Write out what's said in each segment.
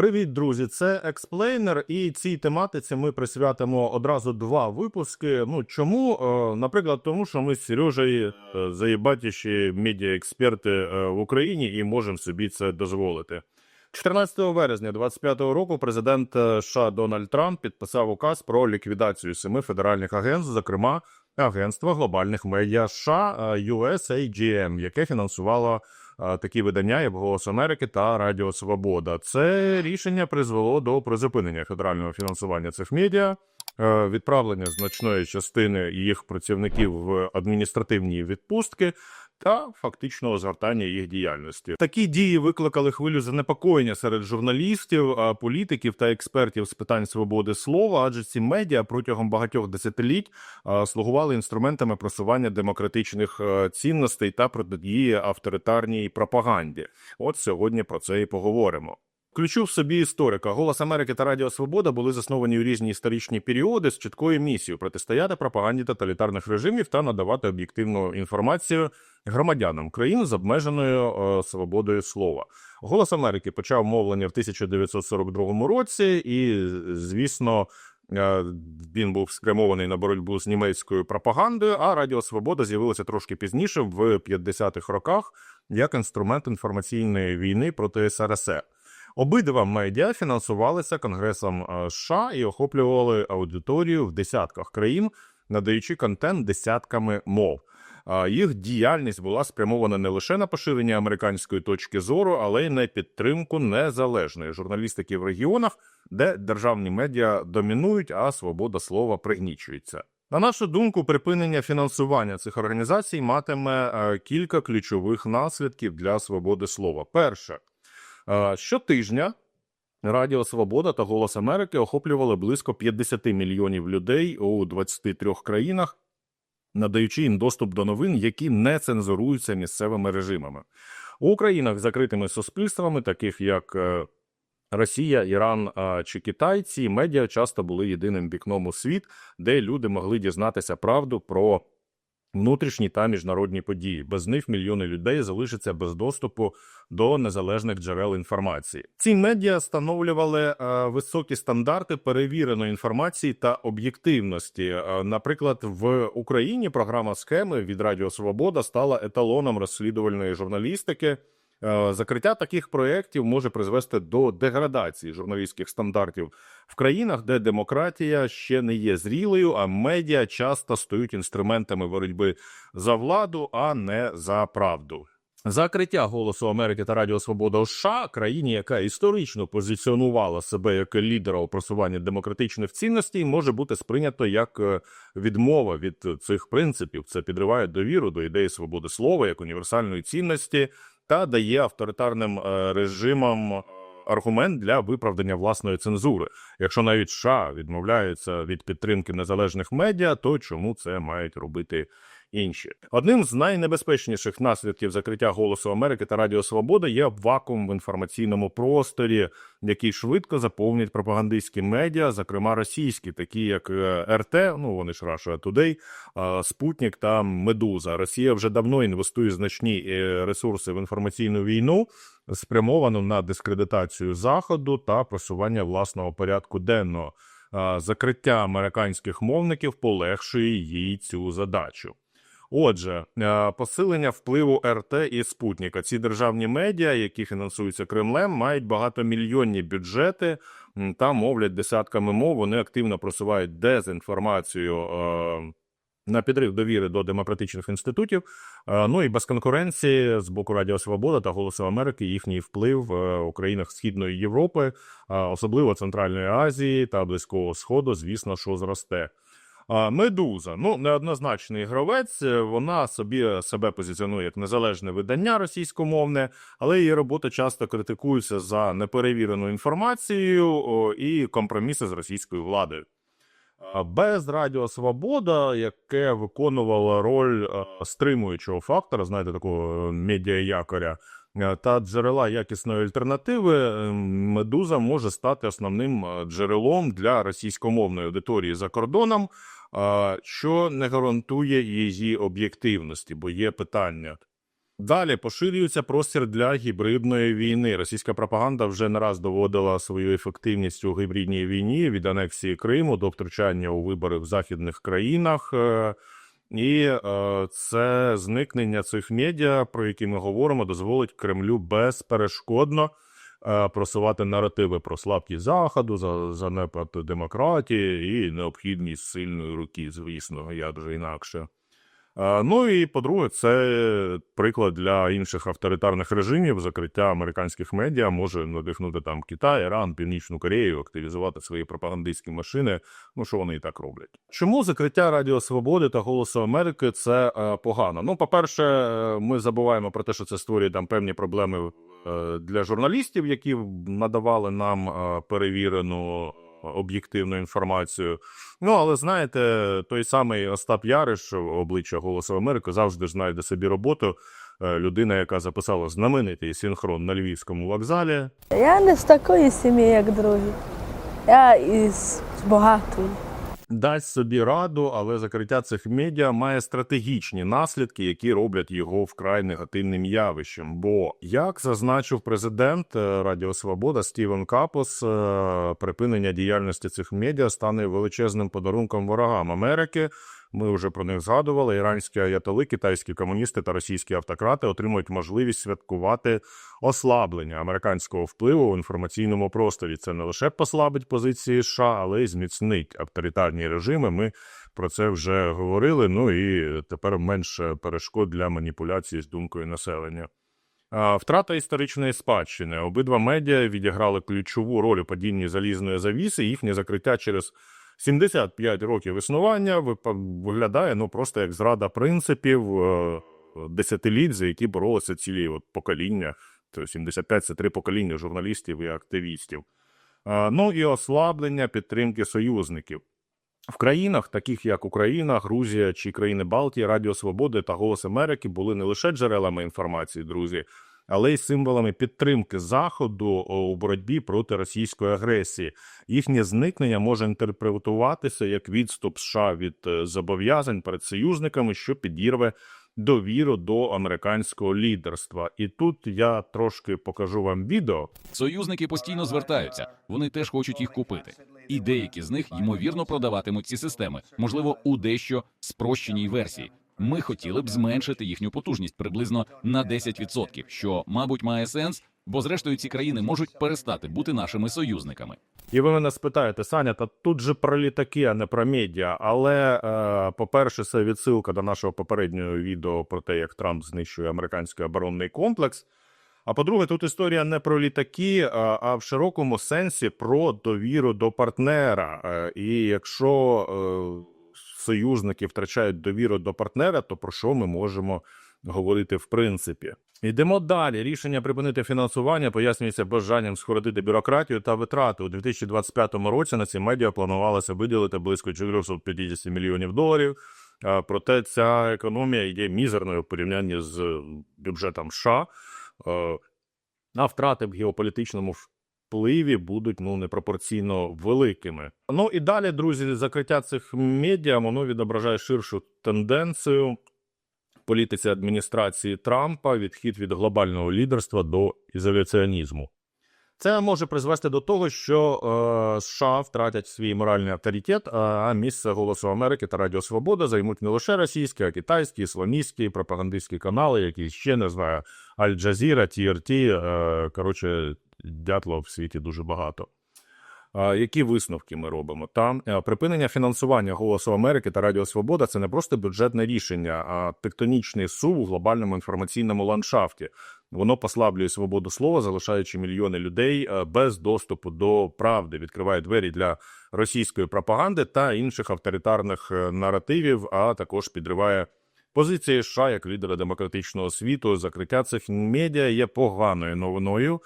Привіт, друзі! Це експлейнер, і цій тематиці ми присвятимо одразу два випуски. Ну чому? Е, Наприклад, тому що ми з Сережею е, заєбатіші медіаексперти е, в Україні і можемо собі це дозволити. 14 березня 2025 року президент США Дональд Трамп підписав указ про ліквідацію семи федеральних агентств, зокрема Агентства глобальних медіа США USAGM, яке фінансувало такі видання, як Голос Америки та Радіо Свобода. Це рішення призвело до призупинення федерального фінансування цих медіа. е, Відправлення значної частини їх працівників в адміністративні відпустки та фактичного згортання їх діяльності. Такі дії викликали хвилю занепокоєння серед журналістів, політиків та експертів з питань свободи слова, адже ці медіа протягом багатьох десятиліть слугували інструментами просування демократичних е, цінностей та протидії авторитарній пропаганді. От сьогодні про це і поговоримо. Включу в собі історика. Голос Америки та Радіо Свобода були засновані у різні історичні періоди з чіткою місією протистояти пропаганді тоталітарних режимів та надавати об'єктивну інформацію громадянам країн з обмеженою е, свободою слова. Голос Америки почав мовлення в 1942 році, і звісно. е, Він був спрямований на боротьбу з німецькою пропагандою, а Радіо Свобода з'явилося трошки пізніше, в 50-х роках, як інструмент інформаційної війни проти СРСР. Обидва медіа фінансувалися Конгресом е, США і охоплювали аудиторію в десятках країн, надаючи контент десятками мов. А Їх діяльність була спрямована не лише на поширення американської точки зору, але й на підтримку незалежної журналістики в регіонах, де державні медіа домінують, а свобода слова пригнічується. На нашу думку, припинення фінансування цих організацій матиме е, кілька ключових наслідків для свободи слова. Перше, Е, Щотижня Радіо Свобода та Голос Америки охоплювали близько 50 мільйонів людей у 23 країнах, надаючи їм доступ до новин, які не цензуруються місцевими режимами. У країнах з закритими суспільствами, таких як е, Росія, Іран чи Китай, ці медіа часто були єдиним вікном у світ, де люди могли дізнатися правду про внутрішні та міжнародні події. Без них мільйони людей залишаться без доступу до незалежних джерел інформації. Ці медіа встановлювали е, високі стандарти перевіреної інформації та об'єктивності. Е, наприклад, в Україні програма схеми від Радіо Свобода стала еталоном розслідувальної журналістики. Е, Закриття таких проєктів може призвести до деградації журналістських стандартів в країнах, де демократія ще не є зрілою, а медіа часто стають інструментами боротьби за владу, а не за правду. Закриття голосу Америки та Радіо Свобода США, країні, яка історично позиціонувала себе як лідера у просуванні демократичних цінностей, може бути сприйнято як е, відмова від цих принципів. Це підриває довіру до ідеї свободи слова як універсальної цінності та дає авторитарним е, режимам аргумент для виправдання власної цензури. Якщо навіть США відмовляються від підтримки незалежних медіа, то чому це мають робити інші? Одним з найнебезпечніших наслідків закриття голосу Америки та Радіо Свобода є вакуум в інформаційному просторі, який швидко заповнять пропагандистські медіа, зокрема російські, такі як е, РТ, ну вони ж Russia Today, Спутник та Медуза. Росія вже давно інвестує значні е, ресурси в інформаційну війну, спрямовану на дискредитацію заходу та просування власного порядку денного. Закриття американських мовників полегшує їй цю задачу. Отже, е, посилення впливу РТ і Спутника. Ці державні медіа, які фінансуються Кремлем, мають багатомільйонні бюджети та мовлять десятками мов. Вони активно просувають дезінформацію. е, На підрив довіри до демократичних інститутів, Е, ну і без конкуренції з боку Радіо Свобода та Голосу Америки їхній вплив у країнах Східної Європи, особливо Центральної Азії та Близького Сходу, звісно, що зросте. Медуза, ну неоднозначний гравець. е, Вона собі себе позиціонує як незалежне видання російськомовне, але її роботи часто критикуються за неперевірену інформацію і компроміси з російською владою. Без Радіо Свобода, яке виконувало роль е, стримуючого фактора, знаєте, такого е, медіа-якоря, е, та джерела якісної альтернативи, е, медуза може стати основним е, джерелом для російськомовної аудиторії за кордоном, е, що не гарантує її об'єктивності, бо є питання. Далі поширюється простір для гібридної війни. Російська пропаганда вже не раз доводила свою ефективність у гібридній війні від анексії Криму до втручання у вибори в західних країнах. Е, І е, це зникнення цих медіа, про які ми говоримо, дозволить Кремлю безперешкодно просувати наративи про слабкість заходу, за занепад демократії і необхідність сильної руки, звісно, як же інакше. Е, Ну і по-друге, це приклад для інших авторитарних режимів. Закриття американських медіа може надихнути там Китай, Іран, Північну Корею, активізувати свої пропагандистські машини. Ну що вони і так роблять. Чому закриття Радіо Свободи та Голосу Америки це е, погано? Ну, по-перше, е, ми забуваємо про те, що це створює там певні проблеми для журналістів, які надавали нам перевірену об'єктивну інформацію. Ну, але знаєте, той самий Остап Яриш, обличчя Голосу Америки, завжди знайде собі роботу. Е, Людина, яка записала знаменитий синхрон на львівському вокзалі. Я не з такої сім'ї, як другі. Я із багатої. Дасть собі раду, але закриття цих медіа має стратегічні наслідки, які роблять його вкрай негативним явищем. Бо, як зазначив президент е, Радіо Свобода Стівен Капос, е, припинення діяльності цих медіа стане величезним подарунком ворогам Америки. Ми вже про них згадували. Іранські аятоли, китайські комуністи та російські автократи отримують можливість святкувати ослаблення американського впливу в інформаційному просторі. Це не лише послабить позиції США, але й зміцнить авторитарні режими. Ми про це вже говорили. Ну і тепер менше перешкод для маніпуляції з думкою населення. Втрата історичної спадщини. Обидва медіа відіграли ключову роль у падінні залізної завіси. Їхнє закриття через 75 років існування виглядає ну просто як зрада принципів е, десятиліть, за які боролися цілі от покоління. То 75 – це три покоління журналістів і активістів. Е, Ну і ослаблення підтримки союзників. В країнах, таких як Україна, Грузія чи країни Балтії, Радіо Свободи та Голос Америки були не лише джерелами інформації, друзі, але й символами підтримки Заходу у боротьбі проти російської агресії. Їхнє зникнення може інтерпретуватися як відступ США від е, зобов'язань перед союзниками, що підірве довіру до американського лідерства. І тут я трошки покажу вам відео. Союзники постійно звертаються, вони теж хочуть їх купити. І деякі з них ймовірно продаватимуть ці системи, можливо, у дещо спрощеній версії. Ми хотіли б зменшити їхню потужність приблизно на 10%, що, мабуть, має сенс, бо зрештою ці країни можуть перестати бути нашими союзниками. І ви мене спитаєте, Саня, та тут же про літаки, а не про медіа. Але, е, по-перше, це відсилка до нашого попереднього відео про те, як Трамп знищує американський оборонний комплекс. А по-друге, тут історія не про літаки, а, а в широкому сенсі про довіру до партнера. Е, І якщо е, союзники втрачають довіру до партнера, то про що ми можемо говорити в принципі? Йдемо далі. Рішення припинити фінансування пояснюється бажанням скоротити бюрократію та витрати. У 2025 році на ці медіа планувалося виділити близько 450 мільйонів доларів. Проте ця економія є мізерною в порівнянні з бюджетом США. Е, А втрати в геополітичному впливі будуть ну непропорційно великими. Ну і далі, друзі, закриття цих медіа воно відображає ширшу тенденцію політиці адміністрації Трампа, відхід від глобального лідерства до ізоляціонізму. Це може призвести до того, що е, США втратять свій моральний авторитет, а місце Голосу Америки та Радіо Свобода займуть не лише російські, а китайські, ісламістські, пропагандистські канали, які ще не знаю, Аль-Джазіра, TRT, е, коротше, дятла в світі дуже багато. Які висновки ми робимо? Там е, припинення фінансування Голосу Америки та Радіо Свобода це не просто бюджетне рішення, а тектонічний сув у глобальному інформаційному ландшафті. Воно послаблює свободу слова, залишаючи мільйони людей е, без доступу до правди, відкриває двері для російської пропаганди та інших авторитарних е, наративів, а також підриває позиції США як лідера демократичного світу. Закриття цих медіа є поганою новиною.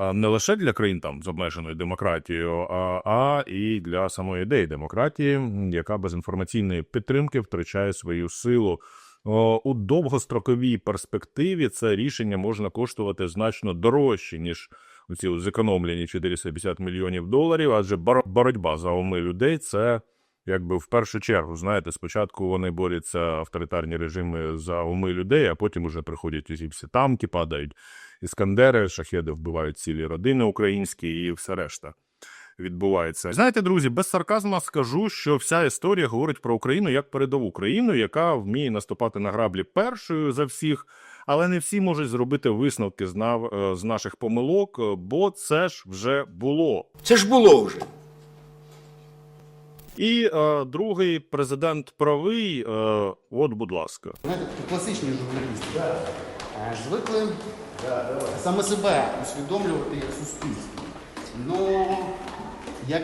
Не лише для країн там з обмеженою демократією, а, а і для самої ідеї демократії, яка без інформаційної підтримки втрачає свою силу. У довгостроковій перспективі це рішення можна коштувати значно дорожче, ніж ці зекономлені 450 мільйонів доларів, адже бор- боротьба за уми людей це якби в першу чергу, знаєте, спочатку вони борються авторитарні режими за уми людей, а потім уже приходять усі всі танки, падають іскандери, шахеди вбивають цілі родини українські і все решта відбувається. Знаєте, друзі, без сарказму скажу, що вся історія говорить про Україну як передову країну, яка вміє наступати на граблі першою за всіх. Але не всі можуть зробити висновки з, е, наших помилок, бо це ж вже було. Це ж було вже. І е, другий президент правий. Е, от, будь ласка. Знаєте, такі класичні журналісти е, звикли саме себе усвідомлювати як суспільство. Ну, як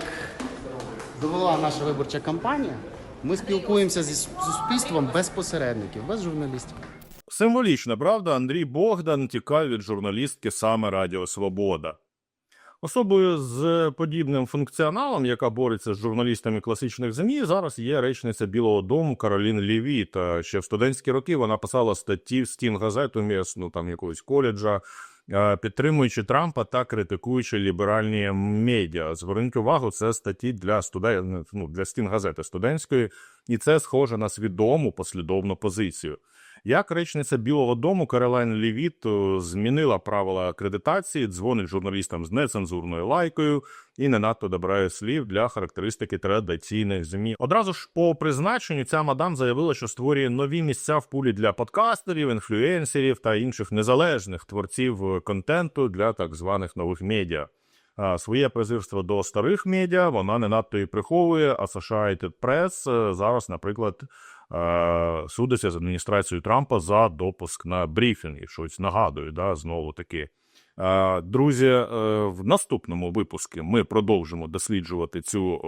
довела наша виборча кампанія, ми спілкуємося зі суспільством без посередників, без журналістів. Символічно, правда, Андрій Богдан тікав від журналістки саме Радіо Свобода. Особою з подібним функціоналом, яка бореться з журналістами класичних ЗМІ, зараз є речниця Білого Дому Каролін Ліві. Та ще в студентські роки вона писала статті в стін газету місну там якогось коледжа, е, підтримуючи Трампа та критикуючи ліберальні медіа. Зверніть увагу, це статті для студен... ну, для стін газети студентської, і це схоже на свідому послідовну позицію. Як речниця Білого Дому Каролайн Лівіт е, змінила правила акредитації, дзвонить журналістам з нецензурною лайкою і не надто добирає слів для характеристики традиційних ЗМІ. Одразу ж по призначенню ця мадам заявила, що створює нові місця в пулі для подкастерів, інфлюенсерів та інших незалежних творців е, контенту для так званих нових медіа. А своє презирство до старих медіа вона не надто і приховує. Associated Press е, зараз, наприклад, судиться з адміністрацією Трампа за допуск на брифінги. Щось нагадую, да, знову таки. Е, Друзі, е, в наступному випуску ми продовжимо досліджувати цю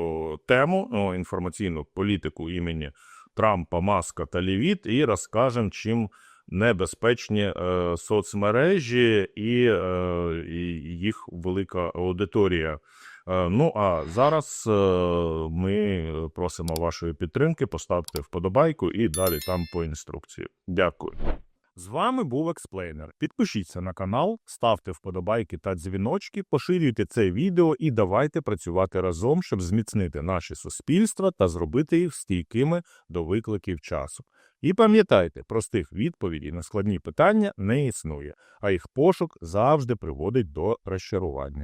тему інформаційну політику імені Трампа, Маска та Лівіт і розкажемо, чим небезпечні е, соцмережі е, і їх велика аудиторія. Е, Ну а зараз е, ми просимо вашої підтримки. Поставте вподобайку і далі там по інструкції. Дякую. З вами був Експлейнер. Підпишіться на канал, ставте вподобайки та дзвіночки, поширюйте це відео і давайте працювати разом, щоб зміцнити наше суспільство та зробити їх стійкими до викликів часу. І пам'ятайте, простих відповідей на складні питання не існує, а їх пошук завжди приводить до розчарування.